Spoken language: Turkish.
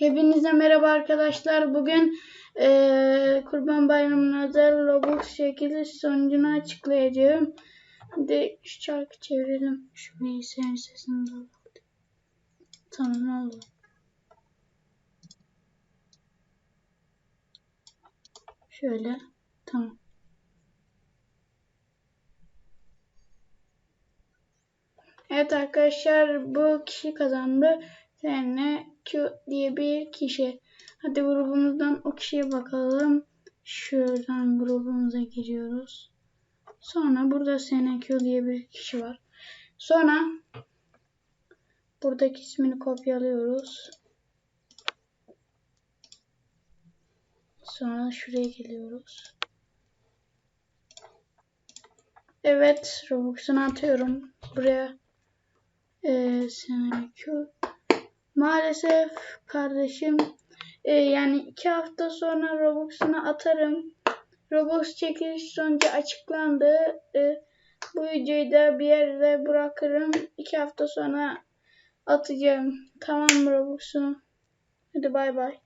Hepinize merhaba arkadaşlar. Bugün eee, Kurban Bayramı'na özel Robux çekiliş sonucunu açıklayacağım. Hadi şu çarkı çevirelim. Şu bilgisayarın sesini de. Tamam oldu. Şöyle. Tamam. Evet arkadaşlar bu kişi kazandı. SNQ diye bir kişi. Hadi grubumuzdan o kişiye bakalım. Şuradan grubumuza giriyoruz. Sonra burada SNQ diye bir kişi var. Sonra buradaki ismini kopyalıyoruz. Sonra şuraya geliyoruz. Evet, Robux'unu atıyorum. Buraya ee, SNQ. Maalesef kardeşim e, yani iki hafta sonra Robux'unu atarım. Robux çekiliş sonucu açıklandı. E, bu videoyu da bir yerde bırakırım. İki hafta sonra atacağım. Tamam Robux'unu? Hadi bay bay.